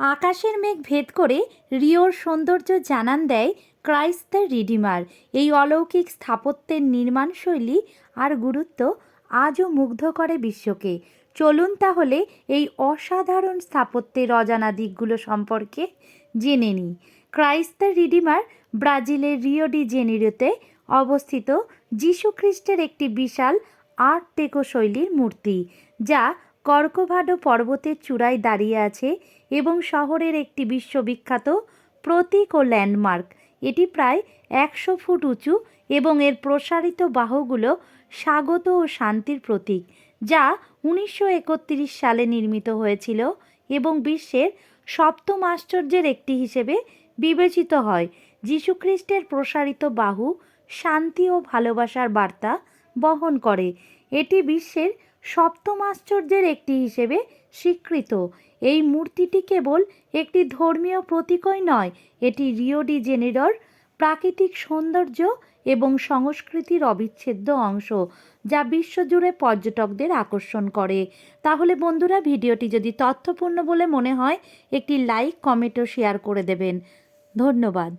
আকাশের মেঘ ভেদ করে রিওর সৌন্দর্য জানান দেয় ক্রাইস্ট দ্য রিডিমার। এই অলৌকিক স্থাপত্যের নির্মাণ শৈলী আর গুরুত্ব আজও মুগ্ধ করে বিশ্বকে। চলুন তাহলে এই অসাধারণ স্থাপত্যের অজানা দিকগুলো সম্পর্কে জেনে নিই ক্রাইস্ট দ্য রিডিমার ব্রাজিলের রিও ডি জেনিরোতে অবস্থিত যীশুখ্রিস্টের একটি বিশাল আর্ট টেকো শৈলীর মূর্তি, যা কর্কভাডো পর্বতের চূড়ায় দাঁড়িয়ে আছে এবং শহরের একটি বিশ্ববিখ্যাত প্রতীক ও ল্যান্ডমার্ক। এটি প্রায় একশো ফুট উঁচু এবং এর প্রসারিত বাহুগুলো স্বাগত ও শান্তির প্রতীক, যা উনিশশো একত্রিশ সালে নির্মিত হয়েছিল এবং বিশ্বের সপ্তম আশ্চর্যের একটি হিসেবে বিবেচিত হয়। যীশুখ্রিস্টের প্রসারিত বাহু শান্তি ও ভালোবাসার বার্তা বহন করে। এটি বিশ্বের সপ্তম আশ্চর্যের একটি হিসেবে স্বীকৃত। এই মূর্তিটি কেবল একটি ধর্মীয় প্রতীকই নয়, এটি রিও ডি জেনেরোর প্রাকৃতিক সৌন্দর্য এবং সংস্কৃতির অবিচ্ছেদ্য অংশ, যা বিশ্বজুড়ে পর্যটকদের আকর্ষণ করে। তাহলে বন্ধুরা, ভিডিওটি যদি তথ্যপূর্ণ বলে মনে হয়, একটি লাইক, কমেন্ট ও শেয়ার করে দেবেন। ধন্যবাদ।